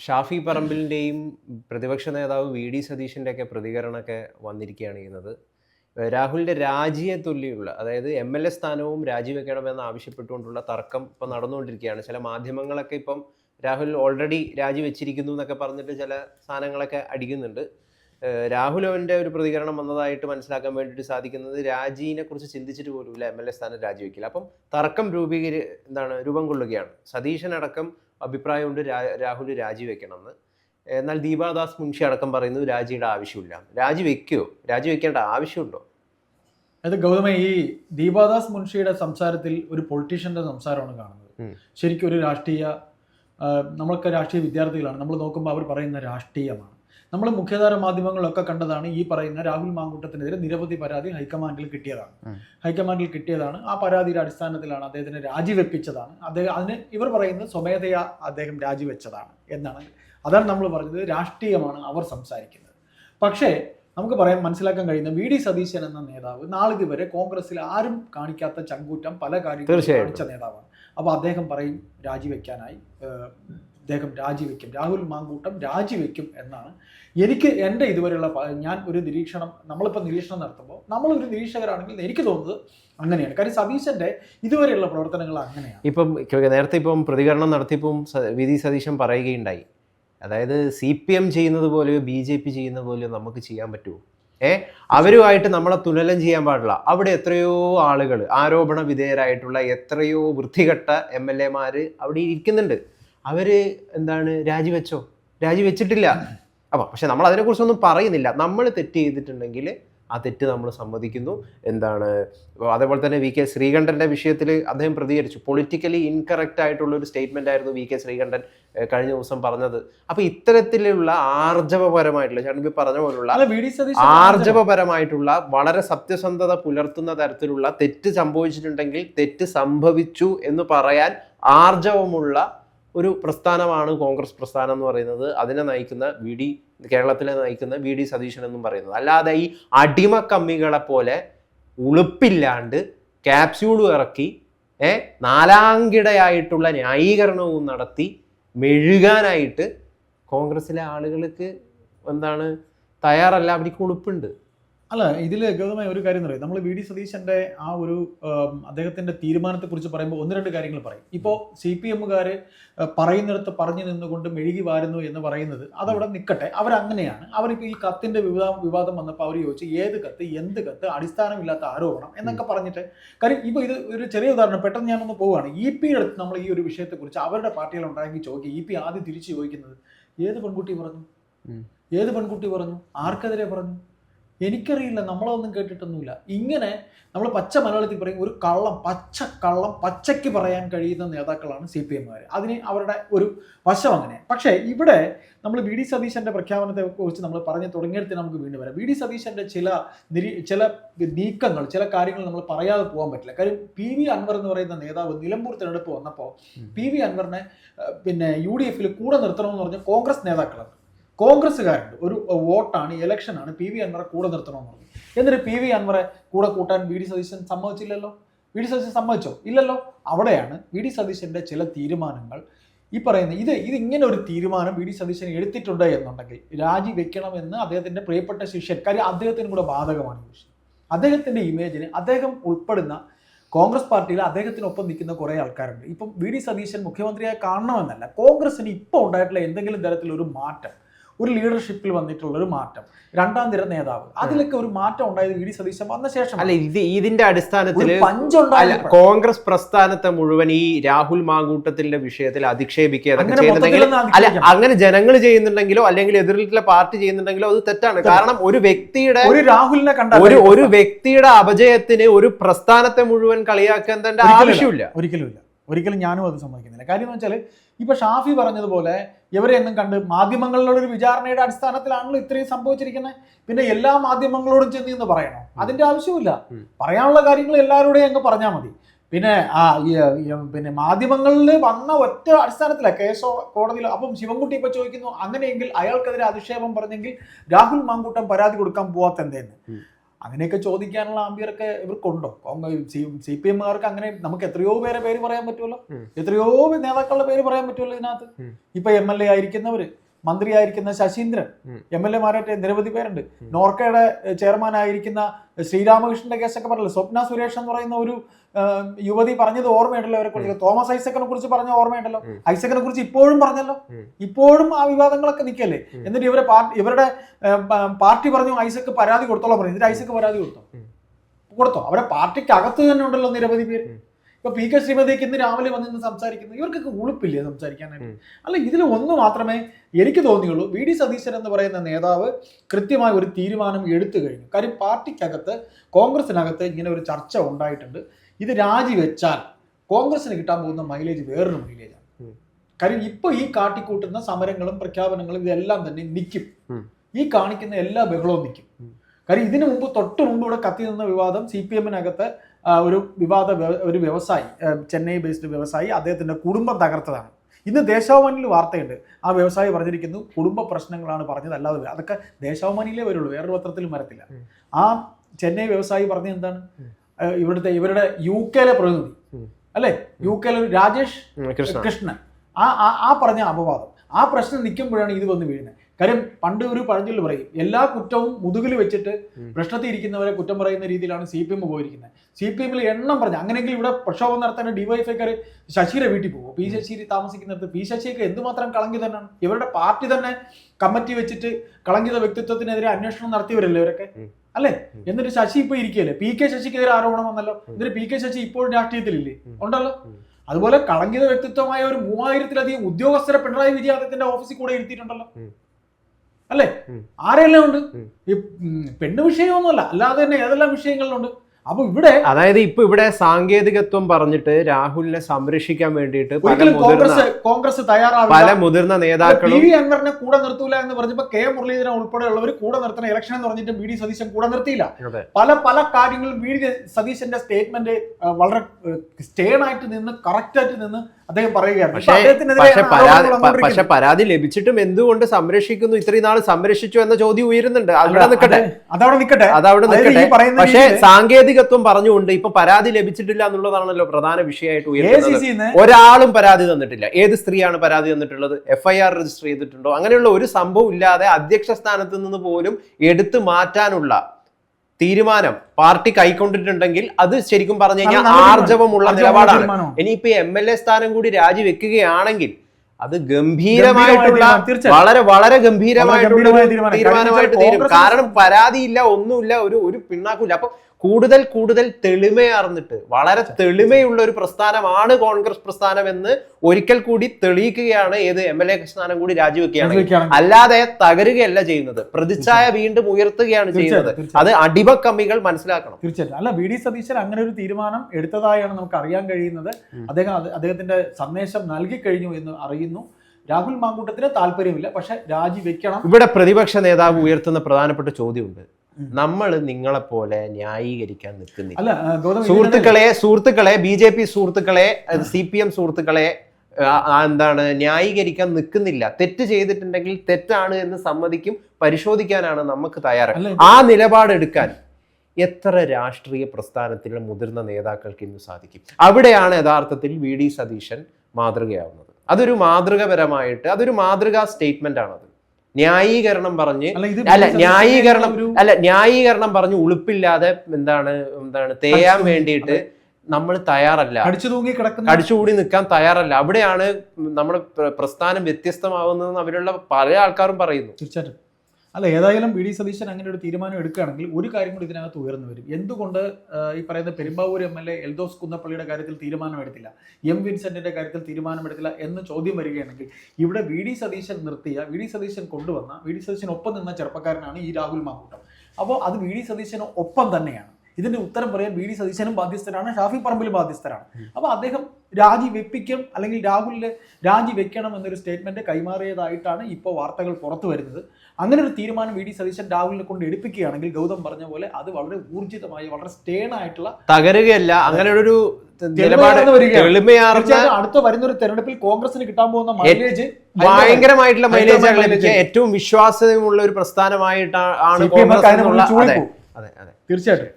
ഷാഫി പറമ്പിലിന്റെയും പ്രതിപക്ഷ നേതാവ് V D സതീഷിന്റെ ഒക്കെ പ്രതികരണമൊക്കെ വന്നിരിക്കുകയാണ് ചെയ്യുന്നത്. രാഹുലിന്റെ രാജിയെ തുല്യമുള്ള അതായത് എം എൽ എ സ്ഥാനവും രാജിവെക്കണമെന്ന് ആവശ്യപ്പെട്ടുകൊണ്ടുള്ള തർക്കം ഇപ്പം നടന്നുകൊണ്ടിരിക്കുകയാണ്. ചില മാധ്യമങ്ങളൊക്കെ ഇപ്പം രാഹുൽ ഓൾറെഡി രാജിവെച്ചിരിക്കുന്നു എന്നൊക്കെ പറഞ്ഞിട്ട് ചില സാധനങ്ങളൊക്കെ അടിക്കുന്നുണ്ട്. രാഹുൽ അവന്റെ ഒരു പ്രതികരണം വന്നതായിട്ട് മനസ്സിലാക്കാൻ വേണ്ടിയിട്ട് സാധിക്കുന്നത് രാജീനെ കുറിച്ച് ചിന്തിച്ചിട്ട് പോലുമില്ല എം എൽ എ സ്ഥാനം രാജിവെക്കില്ല. അപ്പം തർക്കം രൂപീകരി എന്താണ് രൂപം കൊള്ളുകയാണ്. സതീശനടക്കം അഭിപ്രായമുണ്ട് രാ- രാഹുൽ രാജിവെക്കണമെന്ന്. എന്നാൽ ദീപാദാസ് മുൻഷി അടക്കം പറയുന്നു രാജിയുടെ ആവശ്യമില്ല. രാജിവെക്കോ രാജിവെക്കേണ്ട ആവശ്യമുണ്ടോ? അത് ഗൗതമ ഈ ദീപാദാസ് മുൻഷിയുടെ സംസാരത്തിൽ ഒരു പൊളിറ്റീഷ്യന്റെ സംസാരമാണ് കാണുന്നത്. ശരിക്കും ഒരു രാഷ്ട്രീയ നമ്മളൊക്കെ രാഷ്ട്രീയ വിദ്യാർത്ഥികളാണ്. നമ്മൾ നോക്കുമ്പോൾ അവർ പറയുന്ന രാഷ്ട്രീയമാണ്. നമ്മൾ മുഖ്യധാര മാധ്യമങ്ങളിലൊക്കെ കണ്ടതാണ് ഈ പറയുന്ന രാഹുൽ മാങ്കൂട്ടത്തിനെതിരെ നിരവധി പരാതി ഹൈക്കമാൻഡിൽ കിട്ടിയതാണ്. ഹൈക്കമാൻഡിൽ കിട്ടിയതാണ്. ആ പരാതിയുടെ അടിസ്ഥാനത്തിലാണ് അദ്ദേഹത്തിനെ രാജിവെപ്പിച്ചതാണ്. അദ്ദേഹം അതിന് ഇവർ പറയുന്നത് സ്വമേധയാ അദ്ദേഹം രാജിവെച്ചതാണ് എന്നാണ്. അതാണ് നമ്മൾ പറഞ്ഞത് രാഷ്ട്രീയമാണ് അവർ സംസാരിക്കുന്നത്. പക്ഷേ നമുക്ക് പറയാൻ മനസ്സിലാക്കാൻ കഴിയുന്ന വി ഡി സതീശൻ എന്ന നേതാവ് നാളിതുവരെ കോൺഗ്രസിൽ ആരും കാണിക്കാത്ത ചങ്കൂറ്റം പല കാര്യങ്ങളും. കാണിച്ച നേതാവാണ്. അപ്പോൾ അദ്ദേഹം പറയും രാജിവെക്കാനായി. അദ്ദേഹം രാജിവെക്കും. രാഹുൽ മാങ്കൂട്ടം രാജിവെക്കും എന്നാണ് എനിക്ക് എന്റെ ഇതുവരെയുള്ള ഞാൻ ഒരു നിരീക്ഷണം നമ്മളിപ്പോൾ നിരീക്ഷണം നടത്തുമ്പോൾ നമ്മളൊരു നിരീക്ഷകരാണെങ്കിൽ എനിക്ക് തോന്നുന്നത് അങ്ങനെയാണ്. കാര്യം സതീശന്റെ ഇതുവരെയുള്ള പ്രവർത്തനങ്ങൾ അങ്ങനെയാണ്. ഇപ്പം നേരത്തെ ഇപ്പം പ്രതികരണം നടത്തിയപ്പം വിധി സതീശൻ പറയുകയുണ്ടായി. അതായത് സി പി എം ചെയ്യുന്നത് പോലെയോ ബി ജെ പി ചെയ്യുന്നത് പോലെയോ നമുക്ക് ചെയ്യാൻ പറ്റുമോ? ഏ? അവരുമായിട്ട് നമ്മളെ തുലനം ചെയ്യാൻ പാടില്ല. അവിടെ എത്രയോ ആളുകൾ ആരോപണ വിധേയരായിട്ടുള്ള എത്രയോ വൃത്തികെട്ട എം എൽ എമാർ അവിടെ ഇരിക്കുന്നുണ്ട്. അവർ എന്താണ് രാജിവെച്ചോ? രാജിവെച്ചിട്ടില്ല. അപ്പം പക്ഷെ നമ്മൾ അതിനെക്കുറിച്ചൊന്നും പറയുന്നില്ല. നമ്മൾ തെറ്റ് ചെയ്തിട്ടുണ്ടെങ്കിൽ ആ തെറ്റ് നമ്മൾ സമ്മതിക്കുന്നു. എന്താണ് അതേപോലെ തന്നെ വി കെ ശ്രീകണ്ഠന്റെ വിഷയത്തിൽ അദ്ദേഹം പ്രതികരിച്ചു. പൊളിറ്റിക്കലി ഇൻകറക്റ്റ് ആയിട്ടുള്ള ഒരു സ്റ്റേറ്റ്മെന്റ് ആയിരുന്നു വി കെ ശ്രീകണ്ഠൻ കഴിഞ്ഞ ദിവസം പറഞ്ഞത്. അപ്പോൾ ഇത്തരത്തിലുള്ള ആർജവപരമായിട്ടുള്ള ചാണ്ടി പറഞ്ഞ പോലുള്ള ആർജവപരമായിട്ടുള്ള വളരെ സത്യസന്ധത പുലർത്തുന്ന തരത്തിലുള്ള തെറ്റ് സംഭവിച്ചിട്ടുണ്ടെങ്കിൽ തെറ്റ് സംഭവിച്ചു എന്ന് പറയാൻ ആർജവമുള്ള ഒരു പ്രസ്ഥാനമാണ് കോൺഗ്രസ് പ്രസ്ഥാനം എന്ന് പറയുന്നത്. അതിനെ നയിക്കുന്ന വി ഡി കേരളത്തിലെ നയിക്കുന്ന വി ഡി സതീശൻ എന്നും പറയുന്നത്. അല്ലാതെ ഈ അടിമ കമ്മികളെ പോലെ ഉളുപ്പില്ലാണ്ട് ക്യാപ്സ്യൂളും ഇറക്കി ഏ നാലാംകിടയായിട്ടുള്ള ന്യായീകരണവും നടത്തി മെഴുകാനായിട്ട് കോൺഗ്രസ്സിലെ ആളുകൾക്ക് എന്താണ് തയ്യാറല്ല. അവർക്ക് ഉളുപ്പുണ്ട്. അല്ല ഇതിൽ ഗൗതമായ ഒരു കാര്യം എന്ന് പറയും. നമ്മൾ വി ഡി സതീശന്റെ ആ ഒരു അദ്ദേഹത്തിന്റെ തീരുമാനത്തെ കുറിച്ച് പറയുമ്പോൾ ഒന്ന് രണ്ട് കാര്യങ്ങൾ പറയും. ഇപ്പോൾ സി പി എമ്മുകാർ പറയുന്നിടത്ത് പറഞ്ഞു നിന്നുകൊണ്ട് മെഴുകി വാരുന്നു എന്ന് പറയുന്നത് അതവിടെ നിൽക്കട്ടെ അവരങ്ങനെയാണ്. അവരിപ്പോൾ ഈ കത്തിന്റെ വിവാദം വിവാദം വന്നപ്പോൾ അവർ ചോദിച്ചു ഏത് കത്ത് എന്ത് കത്ത് അടിസ്ഥാനമില്ലാത്ത ആരോപണം എന്നൊക്കെ പറഞ്ഞിട്ട് കാര്യം ഇപ്പോൾ ഇത് ഒരു ചെറിയ ഉദാഹരണം പെട്ടെന്ന് ഞാനൊന്ന് പോവുകയാണ്. ഇ പി അടുത്ത് നമ്മൾ ഈ ഒരു വിഷയത്തെക്കുറിച്ച് അവരുടെ പാർട്ടികൾ ഉണ്ടാക്കി ചോദിക്കുക ഇ പി ആദ്യം തിരിച്ചു ചോദിക്കുന്നത് ഏത് പെൺകുട്ടി പറഞ്ഞു. ഏത് പെൺകുട്ടി പറഞ്ഞു? ആർക്കെതിരെ പറഞ്ഞു? എനിക്കറിയില്ല നമ്മളതൊന്നും കേട്ടിട്ടൊന്നുമില്ല. ഇങ്ങനെ നമ്മൾ പച്ച മലയാളത്തിൽ പറയും ഒരു കള്ളം പച്ച കള്ളം പച്ചയ്ക്ക് പറയാൻ കഴിയുന്ന നേതാക്കളാണ് സി പി എമ്മുകാർ അതിന് അവരുടെ ഒരു വശം അങ്ങനെ. പക്ഷേ ഇവിടെ നമ്മൾ വി ഡി സതീശന്റെ പ്രഖ്യാപനത്തെ കുറിച്ച് നമ്മൾ പറഞ്ഞു തുടങ്ങിയെടുത്ത് നമുക്ക് വീണ്ടും വരാം. വി ഡി സതീശന്റെ ചില നിരീ ചില നീക്കങ്ങൾ ചില കാര്യങ്ങൾ നമ്മൾ പറയാതെ പോകാൻ പറ്റില്ല. കാര്യം പി വി അൻവർ എന്ന് പറയുന്ന നേതാവ് നിലമ്പൂർ തിരഞ്ഞെടുപ്പ് വന്നപ്പോൾ. പി വി അൻവറിനെ പിന്നെ യു ഡി എഫിൽ കൂടെ നിർത്തണമെന്ന് പറഞ്ഞ കോൺഗ്രസ് നേതാക്കളാണ്. കോൺഗ്രസ്സുകാരുണ്ട്. ഒരു വോട്ടാണ് ഇലക്ഷനാണ് പി വി അൻവറെ കൂടെ നിർത്തണമെന്ന് പറഞ്ഞു എന്നിട്ട് പി വി അൻവറെ കൂടെ കൂട്ടാൻ വി ഡി സതീശൻ സമ്മതിച്ചില്ലല്ലോ? വി ഡി സതീശൻ സമ്മതിച്ചോ? ഇല്ലല്ലോ. അവിടെയാണ് വി ഡി സതീശന്റെ ചില തീരുമാനങ്ങൾ ഈ പറയുന്ന ഇത് ഇത് ഇങ്ങനെ ഒരു തീരുമാനം വി ഡി സതീശൻ എടുത്തിട്ടുണ്ട് എന്നുണ്ടെങ്കിൽ രാജിവെക്കണമെന്ന് അദ്ദേഹത്തിന്റെ പ്രിയപ്പെട്ട ശിഷ്യൻ കാര്യം അദ്ദേഹത്തിന് കൂടെ ബാധകമാണ് ഈ വിഷയം. അദ്ദേഹത്തിന്റെ ഇമേജിന് അദ്ദേഹം ഉൾപ്പെടുന്ന കോൺഗ്രസ് പാർട്ടിയിൽ അദ്ദേഹത്തിനൊപ്പം നിൽക്കുന്ന കുറേ ആൾക്കാരുണ്ട്. ഇപ്പം വി ഡി സതീശൻ മുഖ്യമന്ത്രിയായി കാണണമെന്നല്ല. കോൺഗ്രസിന് ഇപ്പോൾ ഉണ്ടായിട്ടുള്ള എന്തെങ്കിലും തരത്തിലൊരു മാറ്റം ഒരു ലീഡർഷിപ്പിൽ വന്നിട്ടുള്ള ഒരു മാറ്റം. രണ്ടാം നിര നേതാവ്. അതിലൊക്കെ ഒരു മാറ്റം ഉണ്ടായത് വി ഡി സതീശൻ വന്ന ശേഷം അല്ല ഇത് ഇതിന്റെ അടിസ്ഥാനത്തിൽ കോൺഗ്രസ് പ്രസ്ഥാനത്തെ മുഴുവൻ ഈ രാഹുൽ മാങ്കൂട്ടത്തിന്റെ വിഷയത്തിൽ അധിക്ഷേപിക്കുക അങ്ങനെ ചെയ്യുന്നുണ്ടെങ്കിൽ അല്ല അങ്ങനെ ജനങ്ങൾ ചെയ്യുന്നുണ്ടെങ്കിലോ അല്ലെങ്കിൽ എതിരിലെ പാർട്ടി ചെയ്യുന്നുണ്ടെങ്കിലോ അത് തെറ്റാണ്. കാരണം ഒരു വ്യക്തിയുടെ ഒരു രാഹുലിനെ കണ്ട ഒരു ഒരു വ്യക്തിയുടെ അപജയത്തിന് ഒരു പ്രസ്ഥാനത്തെ മുഴുവൻ കളിയാക്കാൻ തന്റെ ഒരിക്കലുമില്ല. ആവശ്യമില്ല. ഒരിക്കലും ഇല്ല. ഒരിക്കലും ഞാനും അത് സമ്മതിക്കുന്നില്ല. കാര്യം എന്ന് വെച്ചാൽ ഇപ്പൊ ഷാഫി പറഞ്ഞതുപോലെ ഇവരെ എന്നും കണ്ട് മാധ്യമങ്ങളിലുള്ള ഒരു വിചാരണയുടെ അടിസ്ഥാനത്തിലാണല്ലോ ഇത്രയും സംഭവിച്ചിരിക്കുന്നത് പിന്നെ എല്ലാ മാധ്യമങ്ങളോടും ചെന്ന് എന്ന് പറയണോ. അതിന്റെ ആവശ്യമില്ല. പറയാനുള്ള കാര്യങ്ങൾ എല്ലാവരോടെയും അങ്ങ് പറഞ്ഞാൽ മതി. പിന്നെ ആ പിന്നെ മാധ്യമങ്ങളിൽ വന്ന ഒറ്റ അടിസ്ഥാനത്തില കേസോ കോടതിയിലോ അപ്പം ശിവൻകുട്ടി ഇപ്പൊ ചോദിക്കുന്നു അങ്ങനെയെങ്കിൽ അയാൾക്കെതിരെ അധിക്ഷേപം പറഞ്ഞെങ്കിൽ രാഹുൽ മാങ്കൂട്ടം പരാതി കൊടുക്കാൻ പോവാത്ത എന്തേന്ന്. അങ്ങനെയൊക്കെ ചോദിക്കാനുള്ള ആംബിയറൊക്കെ ഇവർക്കുണ്ടോ? സി പി എമ്മുകാർക്ക് അങ്ങനെ നമുക്ക് എത്രയോ പേരെ പേര് പറയാൻ പറ്റുമല്ലോ. എത്രയോ നേതാക്കളുടെ പേര് പറയാൻ പറ്റുമല്ലോ ഇതിനകത്ത്. ഇപ്പൊ എം എൽ എ ആയിരിക്കുന്നവര്. മന്ത്രി ആയിരിക്കുന്ന ശശീന്ദ്രൻ. എം എൽ എമാരായിട്ട് നിരവധി പേരുണ്ട്. നോർക്കയുടെ ചെയർമാൻ ആയിരിക്കുന്ന ശ്രീരാമകൃഷ്ണന്റെ കേസൊക്കെ പറഞ്ഞില്ല? സ്വപ്ന സുരേഷ് എന്ന് പറയുന്ന ഒരു യുവതി പറഞ്ഞത് ഓർമ്മയുണ്ടല്ലോ അവരെ കുറിച്ച്. തോമസ് ഐസക്കിനെ കുറിച്ച് പറഞ്ഞ ഓർമ്മയുണ്ടല്ലോ. ഐസക്കിനെ കുറിച്ച് ഇപ്പോഴും പറഞ്ഞല്ലോ. ഇപ്പോഴും ആ വിവാദങ്ങളൊക്കെ നിൽക്കല്ലേ എന്നിട്ട് ഇവരെ പാർട്ടി ഇവരുടെ പാർട്ടി പറഞ്ഞു ഐസക്ക് പരാതി കൊടുത്തോളാം പറഞ്ഞു. എന്നിട്ട് ഐസക്ക് പരാതി കൊടുത്തോ. കൊടുത്തോ. അവരെ പാർട്ടിക്ക് അകത്ത് തന്നെ ഉണ്ടല്ലോ നിരവധി പേര്. ഇപ്പൊ പി കെ ശ്രീമതിക്ക് ഇന്ന് രാവിലെ വന്നിന്ന് സംസാരിക്കുന്നു. ഇവർക്കൊക്കെ ഉളുപ്പില്ലേ സംസാരിക്കാനായിട്ട്? അല്ല ഇതിൽ ഒന്ന് മാത്രമേ എനിക്ക് തോന്നിയുള്ളൂ. വി ഡി സതീശൻ എന്ന് പറയുന്ന നേതാവ് കൃത്യമായ ഒരു തീരുമാനം എടുത്തു കഴിഞ്ഞു. കാര്യം പാർട്ടിക്കകത്ത് കോൺഗ്രസിനകത്ത് ഇങ്ങനെ ഒരു ചർച്ച ഉണ്ടായിട്ടുണ്ട്. ഇത് രാജിവെച്ചാൽ കോൺഗ്രസിന് കിട്ടാൻ പോകുന്ന മൈലേജ് വേറൊരു മൈലേജാണ്. കാര്യം ഇപ്പൊ ഈ കാട്ടിക്കൂട്ടുന്ന സമരങ്ങളും പ്രഖ്യാപനങ്ങളും ഇതെല്ലാം തന്നെ നിൽക്കും ഈ കാണിക്കുന്ന എല്ലാ ബഹളവും നിൽക്കും. കാര്യം ഇതിനു മുമ്പ് തൊട്ട് മുമ്പ് ഇവിടെ കത്തി നിന്ന വിവാദം സി പി എമ്മിനകത്ത് ഒരു വിവാദ ഒരു വ്യവസായി ചെന്നൈ ബേസ്ഡ് വ്യവസായി അദ്ദേഹത്തിന്റെ കുടുംബം തകർത്തതാണ്. ഇന്ന് ദേശാഭിമാനിയിൽ വാർത്തയുണ്ട്. ആ വ്യവസായി പറഞ്ഞിരിക്കുന്നു കുടുംബ പ്രശ്നങ്ങളാണ് പറഞ്ഞത് അല്ലാതെ അതൊക്കെ ദേശാഭിമാനിയിലേ വരുള്ളൂ വേറൊരു പത്രത്തിലും വരത്തില്ല. ആ ചെന്നൈ വ്യവസായി പറഞ്ഞത് എന്താണ്? ഇവിടുത്തെ ഇവരുടെ യു കെയിലെ പ്രതിനിധി. അല്ലേ? യു കെയിലെ രാജേഷ് കൃഷ്ണ കൃഷ്ണൻ. ആ- ആ പറഞ്ഞ അപവാദം. ആ പ്രശ്നം നിൽക്കുമ്പോഴാണ് ഇത് വന്ന് വീഴുന്നത്. കാര്യം പണ്ട് ഒരു പഴഞ്ചൊല്ല് പറയും എല്ലാ കുറ്റവും മുതുകിൽ വെച്ചിട്ട്. പ്രശ്നത്തിൽ ഇരിക്കുന്നവരെ കുറ്റം പറയുന്ന രീതിയിലാണ് സി പി എം പോയിരിക്കുന്നത്. സി പി എമ്മിൽ എണ്ണം പറഞ്ഞു അങ്ങനെയെങ്കിൽ ഇവിടെ പ്രക്ഷോഭം നടത്താൻ ഡിവൈഎഫ്ഐക്കാർ ശശിയുടെ വീട്ടിൽ പോകും. പി ശശി താമസിക്കുന്നിടത്ത് പി ശശിയൊക്കെ എന്തുമാത്രം കളങ്കി തന്നെയാണ്? ഇവരുടെ പാർട്ടി തന്നെ കമ്മിറ്റി വെച്ചിട്ട് കളങ്കിത വ്യക്തിത്വത്തിനെതിരെ അന്വേഷണം നടത്തിയവരല്ലേ ഇവരൊക്കെ? അല്ലെ. എന്നിട്ട് ശശി ഇപ്പൊ ഇരിക്കുകയല്ലേ? പി കെ ശശിക്കെതിരെ ആരോപണം വന്നല്ലോ? എന്നിട്ട് പി കെ ശശി ഇപ്പോഴും രാഷ്ട്രീയത്തിലില്ലേ? ഉണ്ടല്ലോ? അതുപോലെ കളങ്കിത വ്യക്തിത്വമായ ഒരു മൂവായിരത്തിലധികം ഉദ്യോഗസ്ഥരെ പിണറായി വിജയത്തിന്റെ ഓഫീസിൽ കൂടെ ഇരുത്തിയിട്ടുണ്ടല്ലോ. അല്ലേ. ആരെല്ലാം ഉണ്ട്? ഈ പെണ്ണ് വിഷയമൊന്നുമല്ല. അല്ലാതെ തന്നെ ഏതെല്ലാം വിഷയങ്ങളിലുണ്ട്? അപ്പൊ ഇവിടെ അതായത് ഇപ്പൊ ഇവിടെ സാങ്കേതികത്വം പറഞ്ഞിട്ട് രാഹുലിനെ സംരക്ഷിക്കാൻ വേണ്ടിയിട്ട് പല കോൺഗ്രസ് കോൺഗ്രസ് പല തയ്യാറാവില്ല മുതിർന്ന പി നേതാക്കളും വി അൻവറിനെ കൂടെ നിർത്തൂല എന്ന് പറഞ്ഞപ്പോ കെ മുരളീധരൻ ഉൾപ്പെടെയുള്ളവർ കൂടെ നിർത്തണ ഇലക്ഷൻ എന്ന് പറഞ്ഞിട്ട് ബി ഡി സതീശൻ കൂടെ നിർത്തിയില്ല. പല പല കാര്യങ്ങളും ബി ഡി സതീശന്റെ സ്റ്റേറ്റ്മെന്റ് വളരെ സ്റ്റേൺ ആയിട്ട് നിന്ന് കറക്റ്റ് ആയിട്ട് നിന്ന് അദ്ദേഹം പറയുകയാണ്. പക്ഷേ പരാതി പ- ലഭിച്ചിട്ടും എന്തുകൊണ്ട് സംരക്ഷിക്കുന്നു? ഇത്രയും നാൾ സംരക്ഷിച്ചു എന്ന ചോദ്യം ഉയരുന്നുണ്ട്. അതവിടെ നിൽക്കട്ടെ അത് അതവിടെ നിൽക്കട്ടെ അതവിടെ നിൽക്കട്ടെ പക്ഷേ രീതിയിൽ സാങ്കേതികത്വം പറഞ്ഞുകൊണ്ട് ഇപ്പൊ പരാതി ലഭിച്ചിട്ടില്ല എന്നുള്ളതാണല്ലോ പ്രധാന വിഷയമായിട്ട് സിന്ന് ഒരാളും പരാതി തന്നിട്ടില്ല. ഏത് സ്ത്രീയാണ് പരാതി തന്നിട്ടുള്ളത്? എഫ്ഐആർ രജിസ്റ്റർ ചെയ്തിട്ടുണ്ടോ? അങ്ങനെയുള്ള ഒരു സംഭവം ഇല്ലാതെ അധ്യക്ഷ സ്ഥാനത്ത് നിന്ന് പോലും എടുത്തു മാറ്റാനുള്ള തീരുമാനം പാർട്ടി കൈക്കൊണ്ടിട്ടുണ്ടെങ്കിൽ അത് ശരിക്കും പറഞ്ഞു കഴിഞ്ഞാൽ. ആർജവമുള്ള നിലപാടാണ്. ഇനിയിപ്പോ എം എൽ എ സ്ഥാനം കൂടി രാജിവെക്കുകയാണെങ്കിൽ അത് ഗംഭീരമായിട്ടുള്ള വളരെ വളരെ ഗംഭീരമായിട്ടുള്ള ഗംഭീരമായ തീരുമാനമായിട്ട് തീരും. കാരണം പരാതിയില്ല ഒന്നുമില്ല ഒരു ഒരു പിണ്ണാക്കില്ല അപ്പൊ കൂടുതൽ കൂടുതൽ തെളിമയാർന്നിട്ട് വളരെ തെളിമയുള്ള ഒരു പ്രസ്ഥാനമാണ് കോൺഗ്രസ് പ്രസ്ഥാനം എന്ന് ഒരിക്കൽ കൂടി തെളിയിക്കുകയാണ് ഏത് എം എൽ എ സ്ഥാനം കൂടി രാജിവെക്കുകയാണ് അല്ലാതെ തകരുകയല്ല ചെയ്യുന്നത്. പ്രതിച്ഛായ വീണ്ടും ഉയർത്തുകയാണ് ചെയ്യുന്നത്. അത് അടിമക്കമ്മികൾ മനസ്സിലാക്കണം. തീർച്ചയായിട്ടും. അല്ല വി ഡി സതീശൻ അങ്ങനെ ഒരു തീരുമാനം എടുത്തതായാണ് നമുക്ക് അറിയാൻ കഴിയുന്നത് അദ്ദേഹം അദ്ദേഹത്തിന്റെ സന്ദേശം നൽകി കഴിഞ്ഞു എന്ന് അറിയുന്നു. രാഹുൽ മാങ്കൂട്ടത്തിന് താല്പര്യമില്ല. പക്ഷെ രാജിവെക്കണം. ഇവിടെ പ്രതിപക്ഷ നേതാവ് ഉയർത്തുന്ന പ്രധാനപ്പെട്ട ചോദ്യമുണ്ട്. ഉം. നിങ്ങളെ പോലെ ന്യായീകരിക്കാൻ നിൽക്കുന്നില്ല. സുഹൃത്തുക്കളെ സുഹൃത്തുക്കളെ ബി ജെ പി സുഹൃത്തുക്കളെ സി പി എം സുഹൃത്തുക്കളെ എന്താണ് ന്യായീകരിക്കാൻ നിൽക്കുന്നില്ല. തെറ്റ് ചെയ്തിട്ടുണ്ടെങ്കിൽ തെറ്റാണ് എന്ന് സമ്മതിക്കും പരിശോധിക്കാനാണ് നമുക്ക് തയ്യാറ്. അല്ല, ആ നിലപാടെടുക്കാൻ എത്ര രാഷ്ട്രീയ പ്രസ്ഥാനത്തിലെ മുതിർന്ന നേതാക്കൾക്ക് ഇന്ന് സാധിക്കും? അവിടെയാണ് യഥാർത്ഥത്തിൽ വി ഡി സതീശൻ മാതൃകയാവുന്നത്. അതൊരു മാതൃകപരമായിട്ട് അതൊരു മാതൃകാ സ്റ്റേറ്റ്മെന്റ് ആണത് ന്യായീകരണം പറഞ്ഞ് അല്ല. ന്യായീകരണം അല്ല ന്യായീകരണം പറഞ്ഞ് ഉളുപ്പില്ലാതെ എന്താണ് എന്താണ് തേയാൻ വേണ്ടിയിട്ട് നമ്മൾ തയ്യാറല്ല. കടിച്ചു തൂങ്ങി കിടക്കുന്ന അടിച്ചുകൂടി നിൽക്കാൻ തയ്യാറല്ല. അവിടെയാണ് നമ്മുടെ പ്രസ്ഥാനം വ്യത്യസ്തമാവുന്നതെന്ന് അവരുള്ള പല ആൾക്കാരും പറയുന്നു. തീർച്ചയായിട്ടും. അല്ല ഏതായാലും വി ഡി സതീശൻ അങ്ങനെ ഒരു തീരുമാനം എടുക്കുകയാണെങ്കിൽ ഒരു കാര്യം കൂടി ഇതിനകത്ത് ഉയർന്നു വരും. എന്തുകൊണ്ട് ഈ പറയുന്ന Perumbavoor M L A Eldhose കുന്നപ്പള്ളിയുടെ കാര്യത്തിൽ തീരുമാനമെടുത്തില്ല എം വിൻസെന്റിന്റെ കാര്യത്തിൽ തീരുമാനമെടുത്തില്ല എന്ന് ചോദ്യം വരികയാണെങ്കിൽ ഇവിടെ വി ഡി സതീശൻ നിർത്തിയ വി ഡി സതീശൻ കൊണ്ടുവന്ന വി ഡി സതീശൻ ഒപ്പം നിന്ന ചെറുപ്പക്കാരനാണ് ഈ രാഹുൽ മാക്കൂട്ടം അപ്പോൾ അത് വി ഡി സതീശന് ഒപ്പം തന്നെയാണ്. ഇതിന്റെ ഉത്തരം പറയാൻ വി ഡി സതീശനും ബാധ്യസ്ഥരാണ് ഷാഫി പറമ്പിലും ബാധ്യസ്ഥരാണ്. അപ്പോൾ അദ്ദേഹം രാജി വെപ്പിക്കും അല്ലെങ്കിൽ രാഹുലിന് രാജി വെക്കണം എന്നൊരു സ്റ്റേറ്റ്മെന്റ് കൈമാറിയതായിട്ടാണ് ഇപ്പോൾ വാർത്തകൾ പുറത്തു വരുന്നത്. അങ്ങനെ ഒരു തീരുമാനം വി ഡി സതീശൻ രാഹുലിനെ കൊണ്ട് എടുപ്പിക്കുകയാണെങ്കിൽ ഗൗതം പറഞ്ഞ പോലെ അത് വളരെ ഊർജിതമായ വളരെ സ്റ്റേൺ ആയിട്ടുള്ള തകരുകയല്ല അങ്ങനെ ഒരു അടുത്ത വരുന്ന ഒരു തെരഞ്ഞെടുപ്പിൽ കോൺഗ്രസിന് കിട്ടാൻ പോകുന്ന മൈലേജ് ഭയങ്കരമായിട്ടുള്ള ഭയങ്കര മൈലേജ് mileage ലഭിക്കുക ഏറ്റവും വിശ്വാസ്യതയുള്ള ഒരു പ്രസ്ഥാനമായിട്ടാണ് കോൺഗ്രസ് തീർച്ചയായിട്ടും.